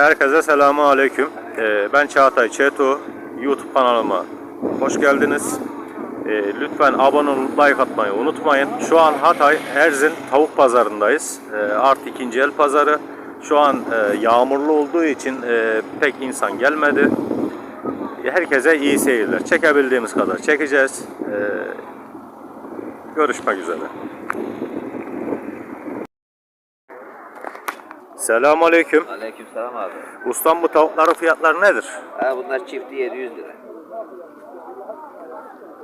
Herkese selamun aleyküm. Ee, ben Çağatay Çeto. YouTube kanalıma hoş geldiniz. Ee, lütfen abone olup like atmayı unutmayın. Şu an Hatay Erzin tavuk pazarındayız. Ee, artı ikinci el pazarı. Şu an e, yağmurlu olduğu için e, pek insan gelmedi. Herkese iyi seyirler. Çekebildiğimiz kadar çekeceğiz. Görüşmek üzere. Selamun aleyküm. Aleykümselam abi. Ustam bu tavukların fiyatları nedir? Ha, bunlar çifti 700 lira.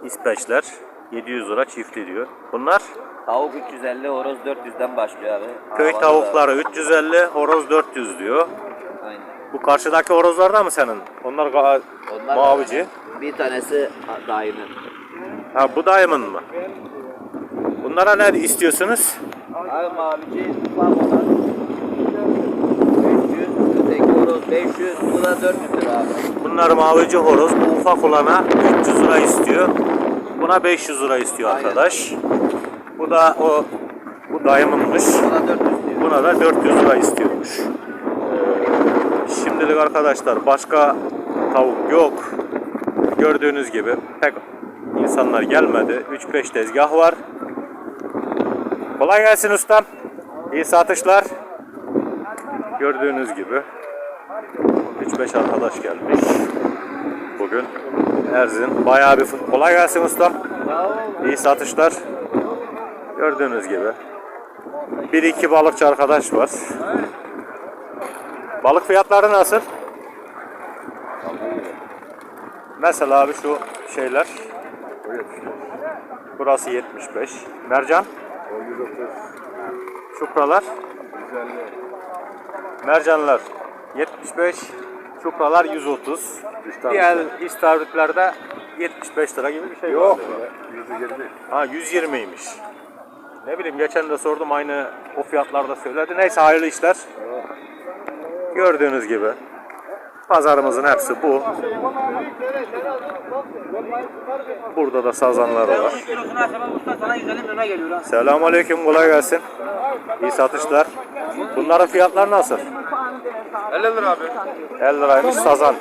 İspeçler 700 lira çifti diyor. Bunlar Tavuk 350, horoz 400'den başlıyor abi. köy Havalı tavukları 350, horoz 400 diyor. da- Aynen. Bu karşıdaki horozlar da mı senin? Onlar ga- Onlar mavici. Bir tanesi dayının. Ha bu dayımın mı? Bunlara ne istiyorsunuz? Abi mavici var olan 500, öteki horoz 500, bu da 400 lira abi. Bunlar mavici horoz. Bu ufak olana 300 lira istiyor. Buna 500 lira istiyor Aynen. arkadaş. Bu da o bu dayımınmış. Bu da 400 diyor. Buna da 400 lira istiyormuş. Ee, Şimdilik arkadaşlar başka tavuk yok. Gördüğünüz gibi pek insanlar gelmedi. 3-5 tezgah var. Kolay gelsin ustam. İyi satışlar. Gördüğünüz gibi 3-5 arkadaş gelmiş. Bugün Erzin bayağı bir fı- kolay gelsin ustam. İyi satışlar. Gördüğünüz gibi bir iki balıkçı arkadaş var. Balık fiyatları nasıl? Mesela abi şu şeyler. Burası 75. Mercan? Çupralar? Mercanlar 75. Çupralar 130. Diğer istavritlerde 75 lira gibi bir şey Yok. 120. Ha 120'ymiş. Ne bileyim geçen de sordum aynı o fiyatlarda söyledi. Neyse hayırlı işler. Gördüğünüz gibi pazarımızın hepsi bu. Burada da sazanlar var. kilosuna sebep usta sana 150 milyona geliyor ha. Selamun aleyküm kolay gelsin. İyi satışlar. Bunların fiyatları nasıl? 50 lira abi. 50 liraymış sazan.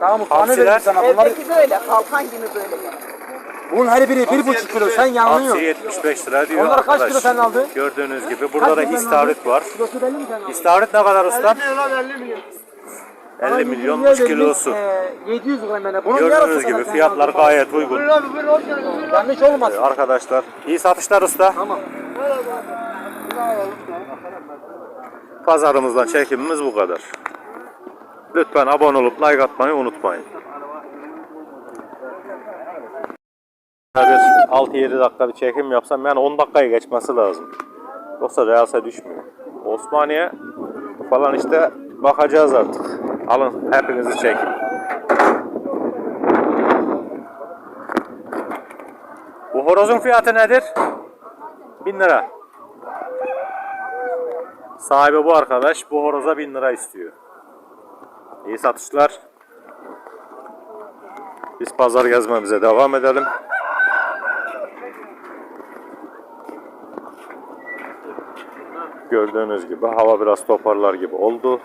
Tamam Hamsiler, Evdeki böyle, kalkan gibi böyle. Bunun her biri bir buçuk kilo sen hamsi yanılıyorsun. 75 lira diyor Onlar kaç arkadaş. kilo sen aldın? Gördüğünüz gibi burada da istavrit var. İstavrit ne kadar usta? 50 milyon. 50 milyonmuş kilosu. Ee, 700 gram yani. Bunun Gördüğünüz gibi fiyatlar gayet uygun. Yanlış olmaz. Arkadaşlar iyi satışlar usta. Tamam. Pazarımızdan çekimimiz bu kadar. Lütfen abone olup like atmayı unutmayın. Bir 6-7 dakika bir çekim yapsam yani 10 dakikayı geçmesi lazım. Yoksa reelse düşmüyor. Osmaniye falan işte bakacağız artık. Alın hepinizi çekin. Bu horozun fiyatı nedir? 1000 lira. Sahibi bu arkadaş. Bu horoza 1000 lira istiyor. İyi satışlar. Biz pazar gezmemize devam edelim. Gördüğünüz gibi hava biraz toparlar gibi oldu.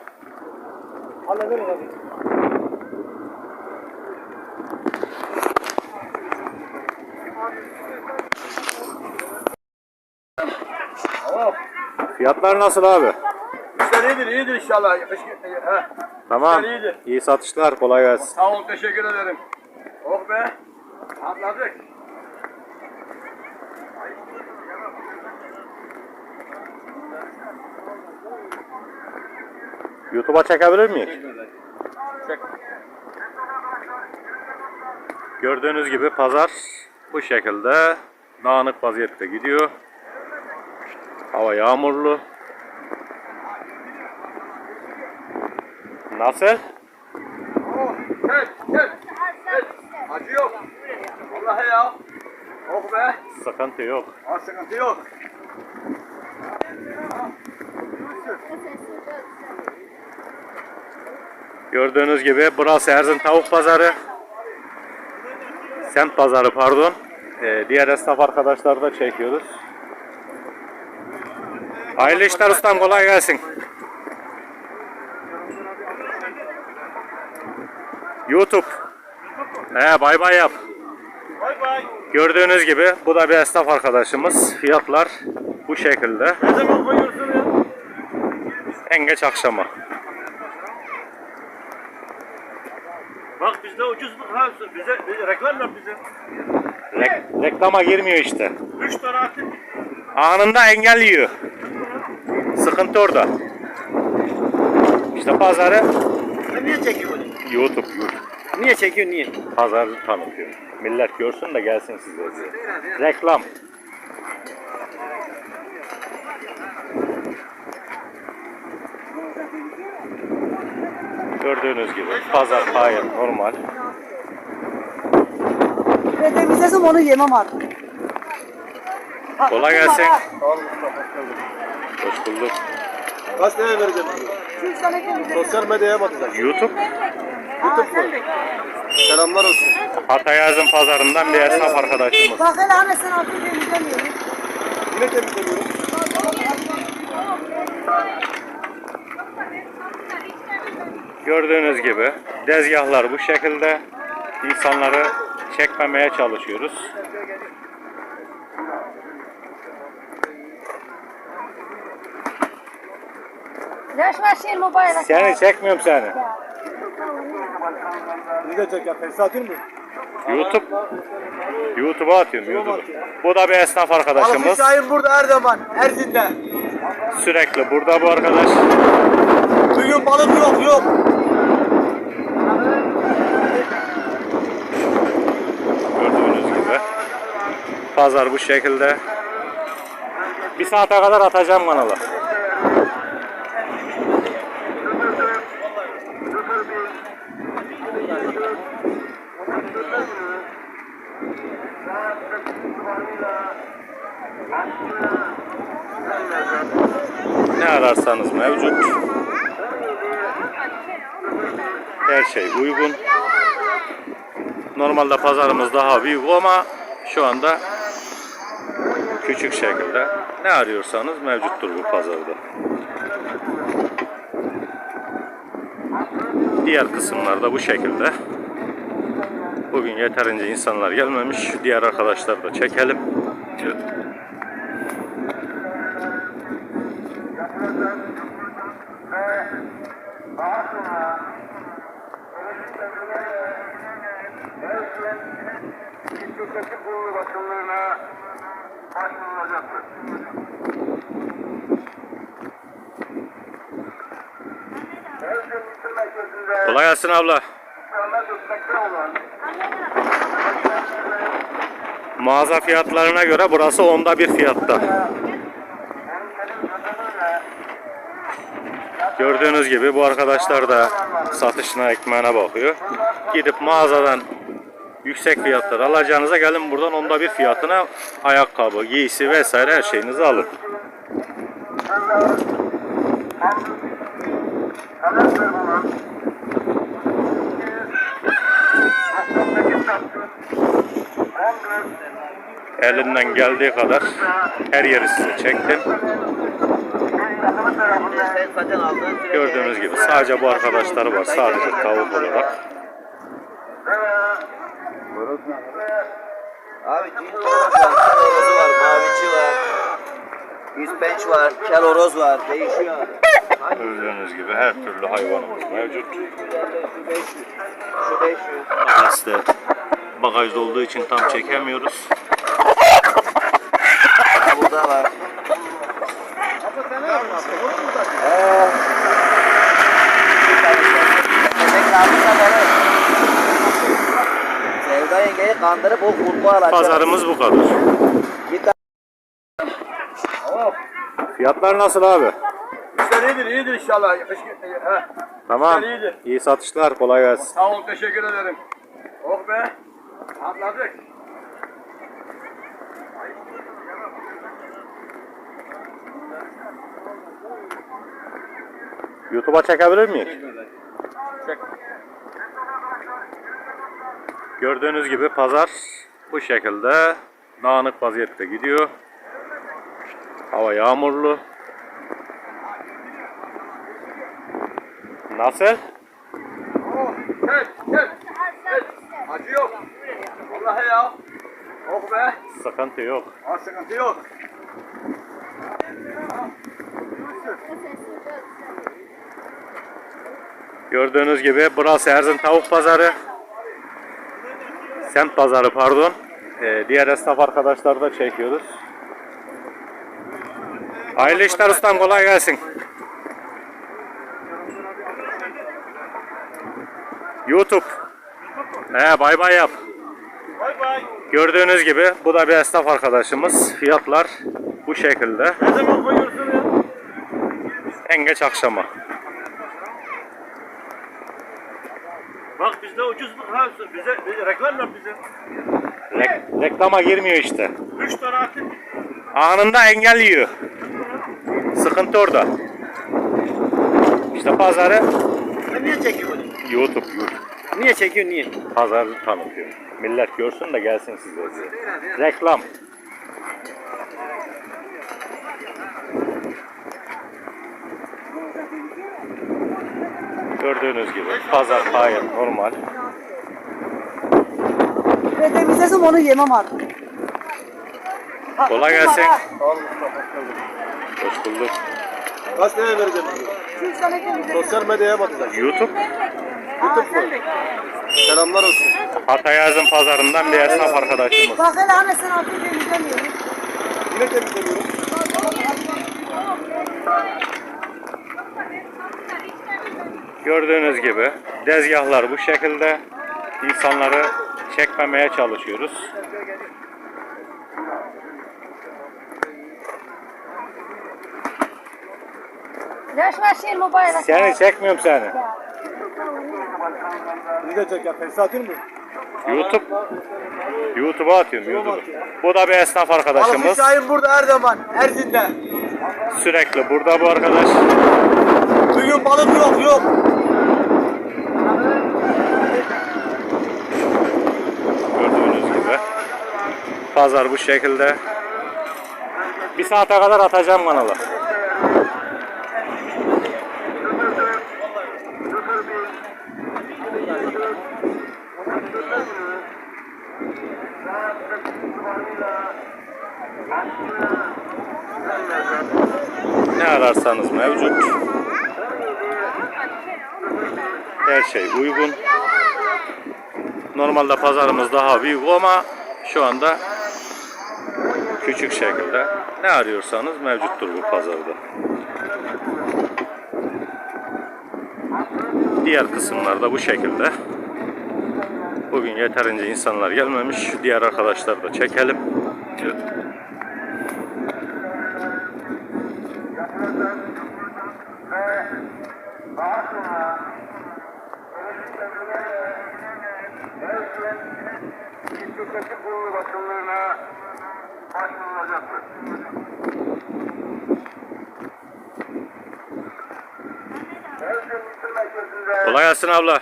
Fiyatlar nasıl abi? İşler iyidir, iyidir inşallah. Kış, he. Tamam. İyidir. İyi satışlar. Kolay gelsin. Sağ ol, teşekkür ederim. Oh be. Atladık. YouTube'a çekebilir miyiz? Çek. Gördüğünüz gibi pazar bu şekilde dağınık vaziyette gidiyor. Hava yağmurlu. Nasıl? Oh, gel, gel. Gel. Acı yok. Vallahi ya. Oh be. Sıkıntı yok. Ha, sıkıntı yok. Gördüğünüz gibi burası Erzin Tavuk Pazarı. Semt Pazarı pardon. Ee, diğer esnaf arkadaşları da çekiyoruz. Hayırlı işler ustam kolay gelsin. YouTube. He bay bay yap. Bay bay. Gördüğünüz gibi bu da bir esnaf arkadaşımız. Fiyatlar bu şekilde. Ne zaman koyuyorsun ya? En geç akşama. Bak bizde ucuzluk ha. Bize, bize reklam yap bize. Rek- reklama girmiyor işte. Üç tane attık. Anında engelliyor. Sıkıntı orada. İşte pazarı Sen niye çekiyorsun? YouTube, YouTube. Niye çekiyorsun niye? Pazarı tanıtıyor. Millet görsün de gelsin size. Reklam. Gördüğünüz gibi pazar gayet normal. Ve temizlesem onu yemem artık. Kolay gelsin. Hoş bulduk. Kaç liraya vereceğim? Çünkü sana temizledim. Sosyal medyaya batacak. YouTube sen de. Selamlar olsun. Hatay Azım pazarından bir esnaf arkadaşımız. Bak hele Ahmet sen altın temizlemiyorsun. Yine temizlemiyorum. Gördüğünüz gibi dezgahlar bu şekilde. İnsanları çekmemeye çalışıyoruz. Seni çekmiyorum seni. Ne çek ya? Fesat mı? YouTube YouTube'a atıyorum YouTube'a. Bu da bir esnaf arkadaşımız. Sayın burada her zaman, her zinde. Sürekli burada bu arkadaş. Bugün balık yok yok. Pazar bu şekilde. Bir saate kadar atacağım kanala. Ne ararsanız mevcut. Her şey uygun. Normalde pazarımız daha büyük ama şu anda küçük şekilde. Ne arıyorsanız mevcuttur bu pazarda. Diğer kısımlarda bu şekilde. Bugün yeterince insanlar gelmemiş. Diğer arkadaşlar da çekelim. bakımlarına başvurulacaktır. Kolay gelsin abla. Mağaza fiyatlarına göre burası onda bir fiyatta. Gördüğünüz gibi bu arkadaşlar da satışına ekmeğine bakıyor. Gidip mağazadan yüksek fiyatlar alacağınıza gelin buradan onda bir fiyatına ayakkabı, giysi vesaire her şeyinizi alın. talep bulunan Elinden geldiği kadar her yeri size çektim. Gördüğünüz gibi sadece bu arkadaşları var sadece tavuk olarak. Abi horozu var, horozu var, maviçi var. Kel horoz var. Değişiyor. Gördüğünüz gibi her türlü hayvanımız mevcut. Şu 500. Şu 500. Bagajda olduğu için tam çekemiyoruz. Burada var. Sevda yengeyi kandırıp o kurbu alacak. Pazarımız bu kadar. Fiyatlar nasıl abi? İşler iyidir, iyidir inşallah. Tamam. iyidir. İyi satışlar. Kolay gelsin. Sağ ol, teşekkür ederim. Oh be, atladık. YouTube'a çekebilir miyiz? Gördüğünüz gibi pazar bu şekilde dağınık vaziyette gidiyor. Hava yağmurlu. Nasıl? Gel, gel. Acı yok. Vallahi ya. Oh be. Sıkıntı yok. Ha, sıkıntı yok. Gördüğünüz gibi burası Erzin Tavuk Pazarı. Semt Pazarı pardon. Ee, diğer esnaf arkadaşları da çekiyoruz. Hayırlı işler ustam kolay gelsin. YouTube. He bay bay yap. Gördüğünüz gibi bu da bir esnaf arkadaşımız. Fiyatlar bu şekilde. Ne zaman koyuyorsun ya? En geç akşama. Bak bizde ucuzluk ha. Bize, bize reklam yap bize. Rek- reklama girmiyor işte. Üç tane atın. Anında engelliyor. Sıkıntı orada. İşte pazarı Niye çekiyorsun? YouTube, YouTube. Niye çekiyorsun niye? Pazarı tanıtıyor. Millet görsün de gelsin size. Reklam. Gördüğünüz gibi pazar gayet normal. Ve temizlesem onu yemem artık. Kolay gelsin. Hoş bulduk. Kaç liraya vereceğim? Sosyal medyaya batacak. YouTube sen bekle. Selamlar olsun. Hatay Pazarı'ndan bir esnaf arkadaşımız. Bakın anasını atıyor temizlemiyorum. Yine temizlemiyorum. Gördüğünüz gibi dezgahlar bu şekilde. İnsanları çekmemeye çalışıyoruz. Seni çekmiyorum seni. Bizi de çek ya. Fesatın mı? YouTube YouTube'a atıyorum YouTube. Bu da bir esnaf arkadaşımız. Şahin burada her zaman. Erzin'de. Sürekli burada bu arkadaş. Bugün balık yok yok. Gördüğünüz gibi. Pazar bu şekilde. Bir saate kadar atacağım kanala. Ne ararsanız mevcut. Her şey uygun. Normalde pazarımız daha büyük ama şu anda küçük şekilde. Ne arıyorsanız mevcuttur bu pazarda. Diğer kısımlarda bu şekilde. Bugün yeterince insanlar gelmemiş. Diğer arkadaşları da çekelim. Kolay gelsin abla.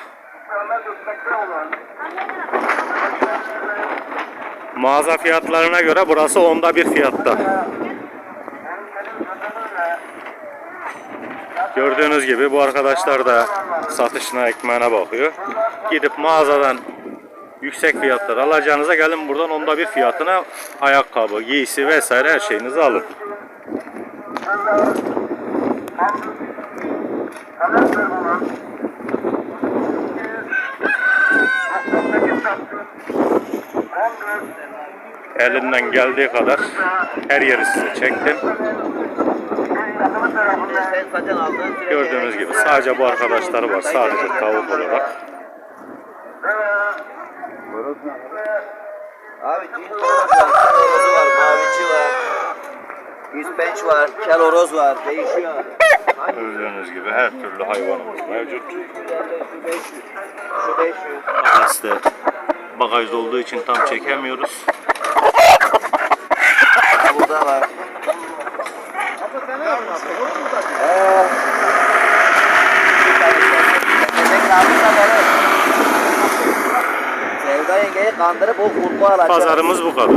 Mağaza fiyatlarına göre burası onda bir fiyatta. Gördüğünüz gibi bu arkadaşlar da satışına ekmeğine bakıyor. Gidip mağazadan yüksek fiyatlar alacağınıza gelin buradan onda bir fiyatına ayakkabı, giysi vesaire her şeyinizi alın. Elimden geldiği kadar her yeri size çektim. Gördüğünüz gibi sadece bu arkadaşlar var sadece tavuk olarak. Abi horozu var, kel horozu var, maviçi var. İspenç var, kel horoz var. Değişiyor. Gördüğünüz gibi her türlü hayvanımız mevcut. Şu 500. Şu 500. Kafeste bagajda olduğu için tam çekemiyoruz. Burada var. Eee. Demek lazım da Sevda yengeyi kandırıp o kurbağa alacak. Pazarımız bu kadar.